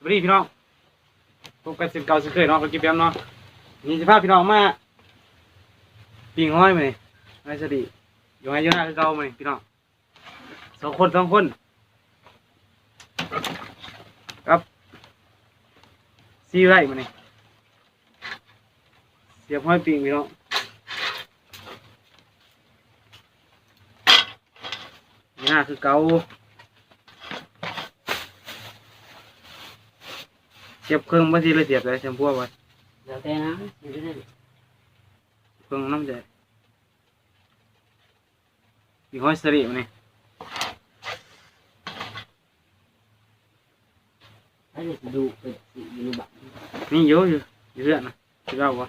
สวัสดีพี่น้องพบกันเสิบเก่าสิบเคยเนาะกับกิ๊บแบเนาะมีสภาพพี่น้องมาปิงห้อยมาเนี่ยไอ้สติอยู่ไงอยู่หน้าคือเก่ามาเนี่ยพี่น้องสองคนสองคน ครับซีไรมาเนี่ยเสียบห้อยปิงพี่น้องอยู่หน้าคือเก่า เสียบเครื่องบางทีเลยเสียบเลยเสียบพวกไว้แล้วแต่นะอยู่ที่นั่นเครื่องน้ำใจมีห้อยสรีมันนี่ถ้าจะดูเป็นสีอยู่ในบัตรนี่เยอะอยู่อยู่เรื่อยนะคิดว่าวะ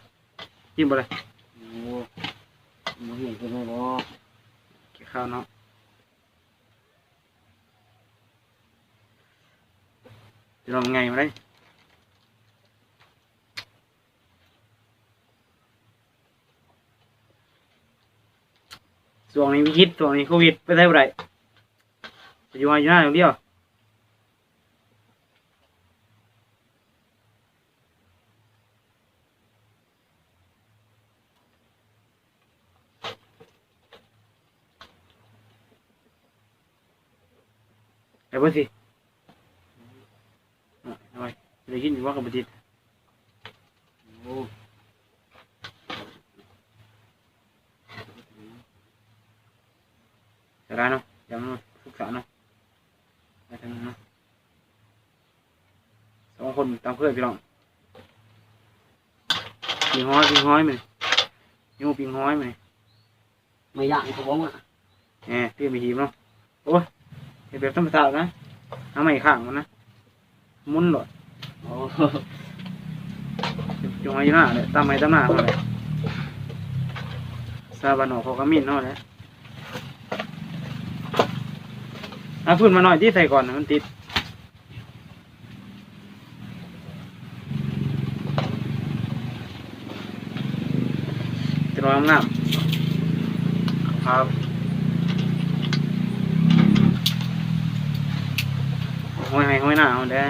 กินบ่เลยโอ้โหเห็นเป็นไงบ่กินข้าวเนาะจะลองไงมาได้ ช่วงนี้วิกฤตช่วงนี้โควิดไปได้บ่ได้จะอยู่มาอยู่หน้าอย่างเดียวไอ้เพื่อนสิเอาไว้ได้ยินว่ากับบัติด โอ้ จะได้เนาะอย่ามันฟุกษาเนาะไปทางนั้นเนาะสองคนตามเพื่อนพี่น้องปิงห้อยปิงห้อยมั้ยยูปิงห้อยมั้ยไม่อยากเขาบอกว่าแหมเตี้ยมีหีบเนาะโอ้ยเฮ็ดแบบธรรมชาตินะเอาไม่ข้างมันนะหมุนหลอดโอ้จงอายุหน้าเลยตามไม้ตามหน้าเขาเลยซาบานอเขาก็มินเนาะแหละ เอาพื้นมาหน่อยที่ใส่ก่อนนะมันติด จะรอยงามๆครับห้อยให้ห้อยหน้าเอาได้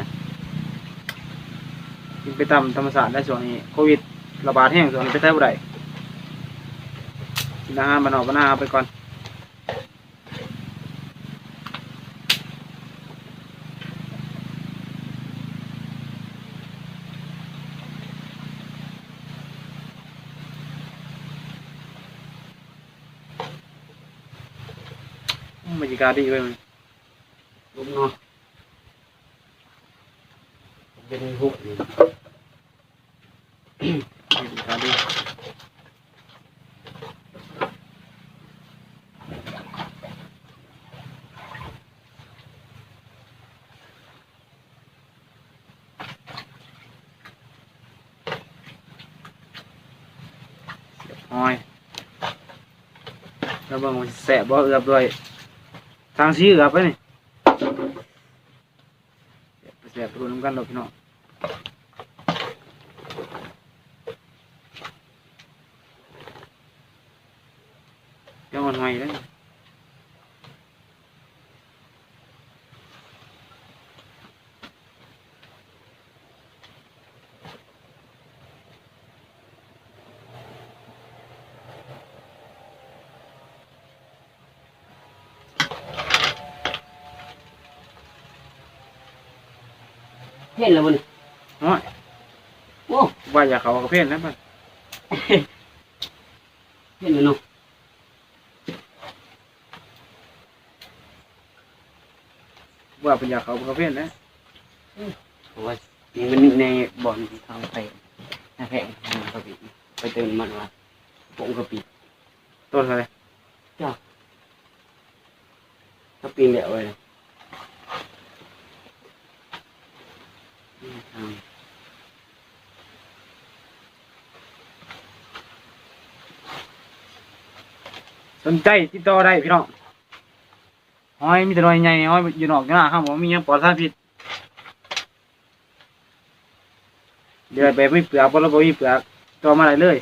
กินไปตามธรรมศาสตร์ได้ส่วนนี้โควิดระบาดแห้งส่วนนี้ไปแทบบ่ได้กินอาหารบานนอกบานนาเอาไปก่อน อืมบรรยากาศดีเลยมันลุงเน ทางชี้เอือบไปนี่ไปแสบไปดูน้ำกันเราพี่น้องเดี๋ยวมันหอยเลย เห็นแล้วมันน้อยโอ้ว่าอย่าเขากระเพนนะมันเห็นแล้วเนาะว่าเป็นอยาเขากระเพนนะเพราะว่ามันในบ่อนทางไปหน้าแพงกะปิไปเติมมันว่าปงกะปิต้นอะไรถ้าปีนเดียวเลยทาง สนใจติดต่อได้พี่น้องหอยมีแต่หน่อยใหญ่หอยอยู่นอกอยู่หน้าห้ามบอกมียังปลอดสารพิษเดี๋ยวแบบไม่เปลือกเพราะเราบ่มีเปลือกต่อมาได้เลย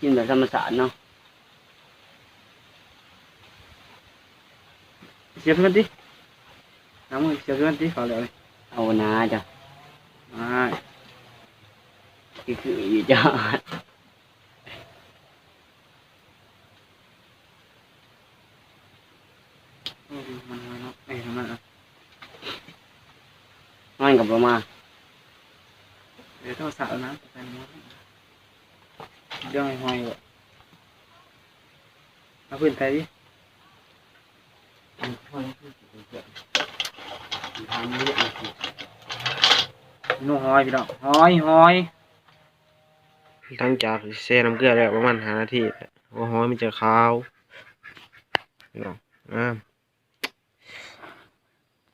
กินแบบธรรมศาตร์เนาะเสียบเพื่อนดิน้ำมือเสียบเพื่อนดิขอแล้วเลย เอานาจ้ะอ่าคือคืออยู่จ้ะโอ้ยมันมันเนาะเอ้ยมันเนาะมันกับประมาณเดี๋ยวต้องสาวนะไปหมดเดี๋ยวให้ห้อยก่อนเอาพื้นไทยดิ ทำนี้นุ่งหอยพี่น้องหอยหอยหลังจากแช่น้ำเกลือแล้วประมาณหานาทีหัวหอยมันจะขาวพี่น้องอ่า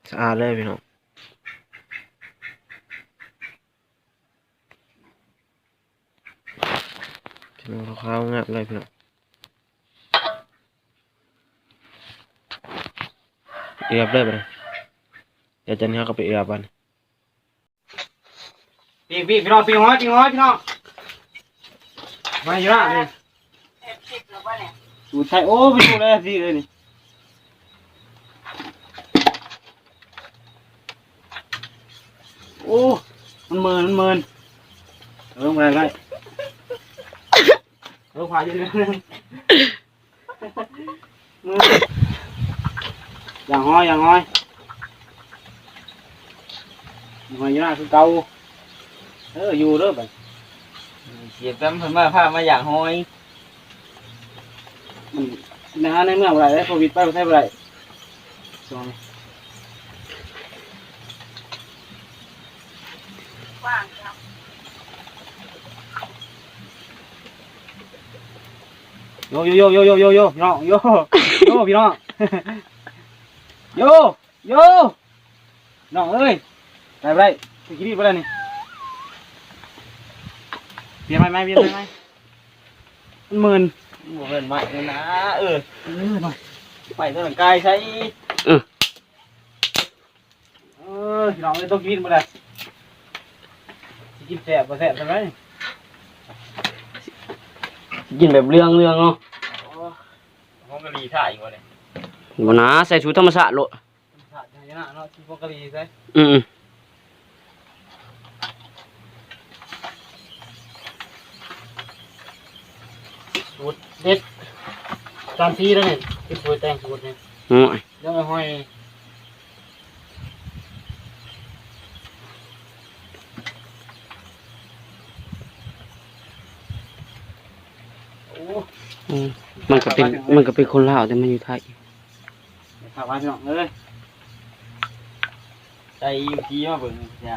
สะอาดเลยพี่น้องพี่น้องขาวๆงามเลยพี่น้องเอือบเลยไปเลย เดี๋ยวจะนี้เขาก็ไปเอือบมันปีกปีกพี่น้องปีกห้อยปีกห้อยพี่น้องมาอยู่ละนี่สูตรไทยโอ้ไปดูเลยสิเลยนี่โอ้มันเมินมันเมินเออมาได้เออขวาอยู่นี่มืออย่างห้อยอย่างห้อย อย่างห้อยอยู่ละคือเก่าเอออยู่เด้อไปเสียบแป๊มเพิ่นมาพามาอย่า ไรได้โควิดไปประเทศอะไรช่วงนี้โยโยโยโยโยโยโยพี่น้องโยโยพี่น้องโยโยน้องเอ้ยไปไปไปกินดีไปแล้วนี่เปลี่ยนไหมไหมเปลี่ยนไหมไหมมันหมื่นบ่เป็นไม้เลยนะเออเออหน่อยไปเท่านั้นกายใช้เออพี่น้องเลยต้องกินมาเลยสิกินแสบบ่แสบใช่ไหมกินแบบเรื่องเรื่องเนาะห้องกะหรี่ถ่ายก่อนเลยบ่นะใส่ชุดธรรมชาติโลดขาดอย่างนี้นะเนาะกินพวกกะหรี่ใช่อืม สูตร เด็ดตามที่แล้วเนี่ยกินปุ๋ยแตงสูตรเนี่ยๆโอ้ยเดี๋ยวไปห้อยโอ้อืมมันก็เป็นมันก็เป็นคนลาวแต่มันอยู่ไทยฝากไว้พี่น้องเอ้ยใจอยู่ที่มาเบิ่งจ้ะ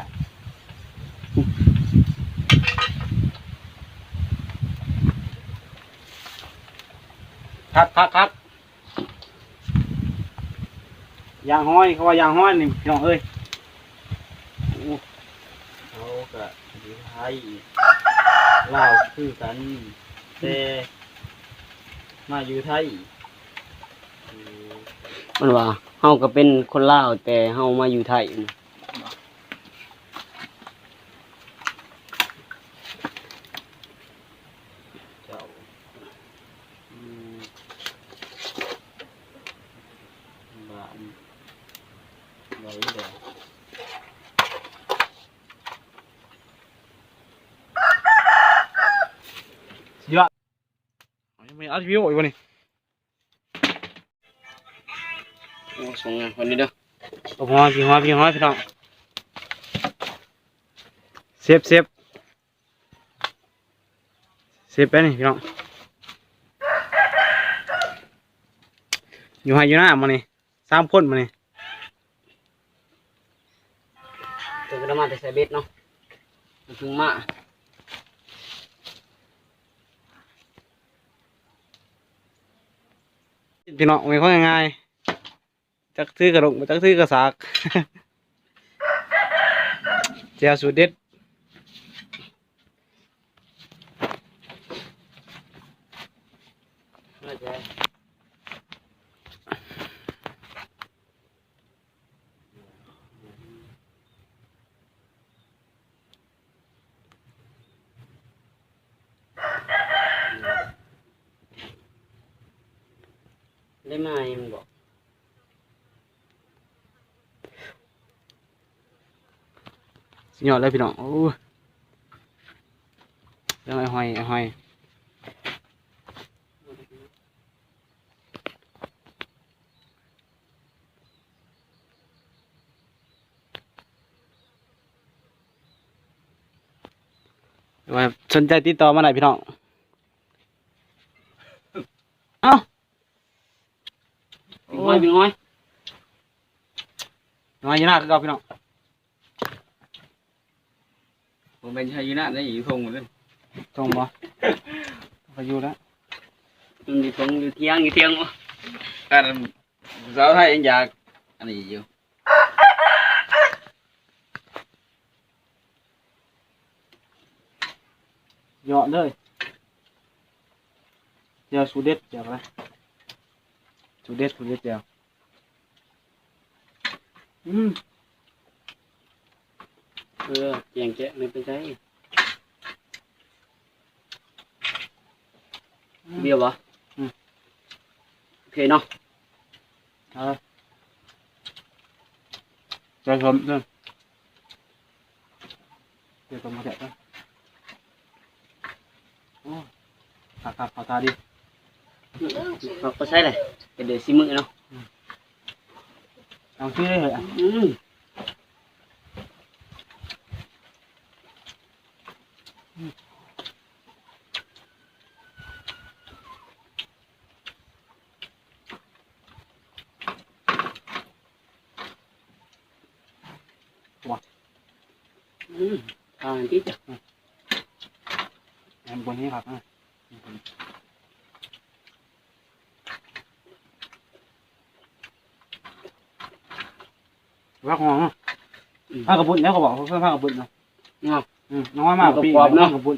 คักคักคักยางห้อยเขาว่ายางห้อยนี่พี่น้องเอ้ยเขาก็อยู่ไทยลาวคือกันแต่มาอยู่ไทยมันว่าเฮาก็เป็นคนลาวแต่เฮามาอยู่ไทยนะเจ้าอืมบ้านไหนเด้อ ไม่เอาวิวอีกวันนี้โอ้ส่งงานคนนี้เด้อเอาหัวพี่หัวพี่หัวพี่น้องเซฟเซฟเซฟไปนี่พี่น้องอยู่ให้อยู่หน้ามานี่สามคนมานี่เจอกันมาแต่ใส่เบ็ดเนาะมันถึงมา พี่น้องไม่ค่อยง่ายจักซื้อกระดงจักซื้อกระสากเจ้าสูตรเด็ด น่าจะ ได้ไหมมันบอก สุด ยอดเลยพี่น้องโอ้ยเรื่องไอ้หอยไอ้หอยว่าสนใจติดต่อมาหน่อยพี่น้อง เอ้าปิงห้อยปิงห้อยน้อยอยี่หน้าคือเก่าพี่น้อง ผมเป็นชายนาได้อยู่ทงหมดเลยตรงบ่ไปอยู่แล้วมันอยู่ทงอยู่เที่ยงอยู่เที่ยงการสาวไทยยังอยากอันนี้อยู่เหยาะเลยเจียวสูเด็ดเจียวอะไรสูเด็ดสูเด็ดเจียวอืม เออแจงแจ๊ะไม่เป็นไรเบี้ยวบ่โอเคเนาะเอาเลยเจียวชมเรื่องเจียวชมมาแกะกันโอ้ขาขาขาตาดีเราก็ใช่เลยเป็นเดือดซีมือเนาะลองชื่อได้เหรออื ทางที่จะแอมบนนี้ครับนะว่าของผ้ากระปุนแล้วก็บอกเพื่อนผ้ากระปุนเนาะนาะอืมน้อยมากปีกรอบๆเนอะกระปุน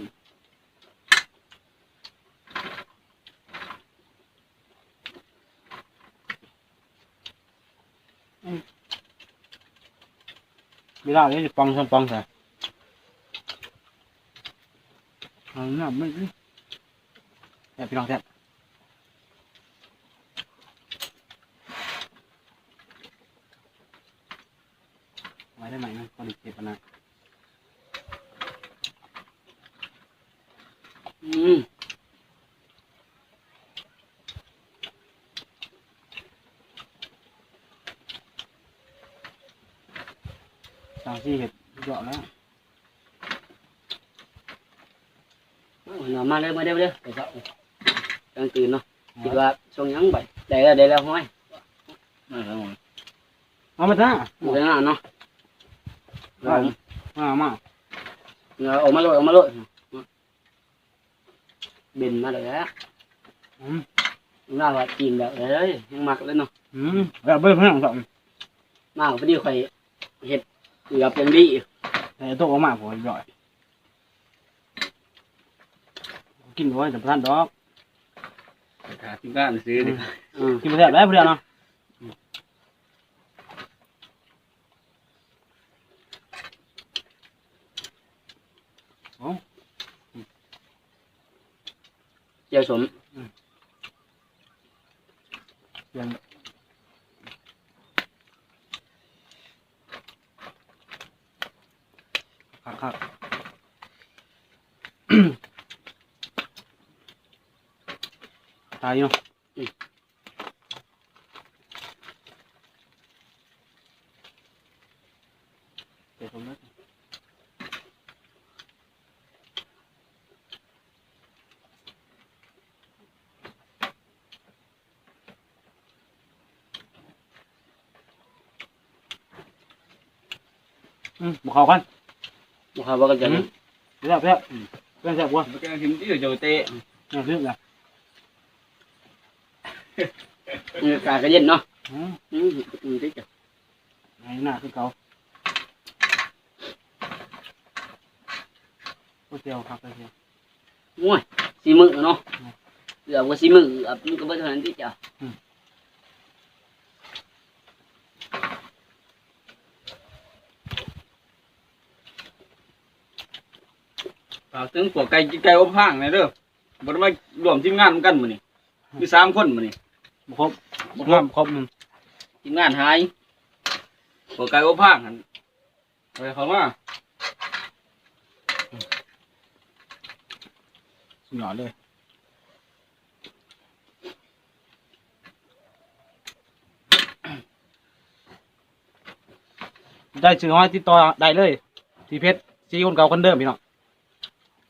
อืมเวลานี้จะปองชนปองใส่เอาห น้าไม่ดิแอบพี่น้องแทบไว้ได้ไหมนะพอดีเจ็บนะอืมสามสี่เห็ดเยอะแล้ว นอนมาเลยมาเร็วเร็วไปเช้ากลางคืนเนาะคิดว่าช่วงยังไปได้แล้วได้แล้วห้อยมเอามาจ้าอยู่ข้างหน้าเนาะเอามามาเอาออกมาเลยออกมาเลยเบนมาเลยแล้วอืมหน้าว่ากินแบบเลยยังมักเลยเนาะแบบเบิ้ลเพื่อนสองมาพอดีข่อยเห็ดเกือบยังดีแต่ตัวออกมาผมย่อย กินไว้แต่พลาดดอกขาที่บ้านซื้อดิอืมกินไปแทบได้เพื่อนเนาะเจ้าสมเพื่อนครับครับ ตายอยู่เนาะเดี๋ยวผมนะอืมบอกเขากันบอกเขาว่ากันจะอืม เพื่อนเพื่อนเพื่อนแซ่บ กามันก็ถึงที่อยู่โจเตะเนี่ยเรื่องอะไรอากาศก็เย็นเนาะอืมอืมอืมที่จะไอ้หน้าคือเขาก็เจียวครับก็เจียวโอ้ยสีมือเนาะเกือว่าสีมือเกือบมันก็ไม่เท่านั้นที่จะฝากถึงพวกไก่ไก่อบห้างนะเด้อบ่ได้มารวมทีมงานนกันมือนี้มีสามคนมือนี่ ครบบครบครบหนึ่งทีมงานหายหัวไก่อบผ้าหันไปเขามาสุดยอดเลยได้ซื้อห้อยติดต่อได้เลย ทีเพชรซีคนเก่าคนเดิมพี่น้อง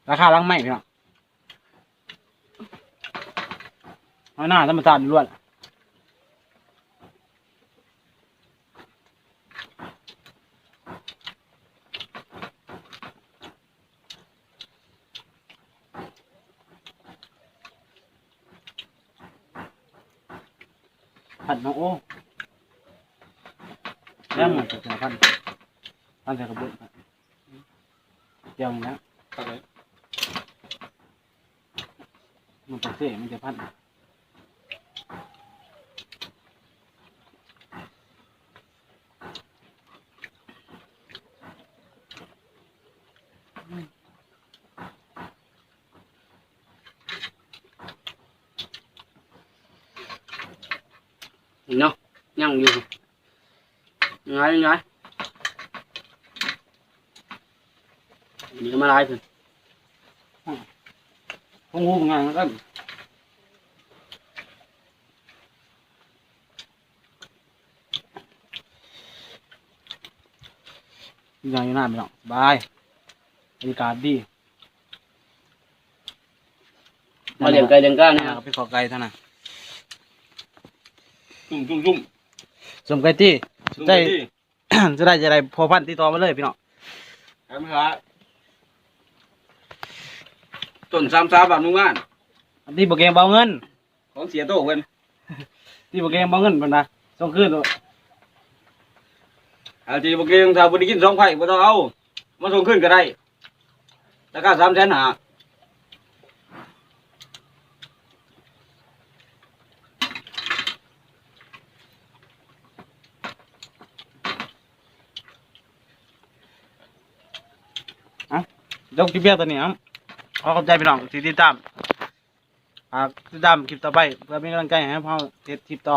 ราคาลังไม่พี่น้องน่น้าจะรมชาติล้วน ผัดน้องโอ้แล้วมันจะเป็นพันพันใส่กระเบื้องครับเจียวนี่นะครับเลยมันจะเสียมันจะพันเนาะ ยังอยู่ง่ายง่ายนี่ก็มาลายเพิ่นพงหูงานก็ยังอยู่หน้าไม่หรอกบายบรรยากาศดีมาเลี้ยงไก่เลี้ยงก้านี่เนี่ยก็เป็นขอไก่เท่านั้นจุ่มจุ่มจุ่ม สมไก่ที่จุ่มได้ไปที่จะได้จะได้พอพันธุ์ที่ต่อมาเลยพี่น้องครับครับต้นสามสามบาทนุ่งงานอันที่บกเกงเบาเงิน ของเสียโตเพิ่นที่บกเกงเบาเงินเป็นนะส่งคืนอาทีบ่เก่งถ้าบ่ได้กินสองไผ่บ่ต้องเอามาส่งขึ้นก็ได้ราคาสามแสนหา ยกคลิปเบี้ยตัวนี้ครับขอขอบใจพี่น้องที่ติดตามฝากติดตามคลิปต่อไปเพื่อเป็นกำลังใจให้พ่อเทสคลิปต่อ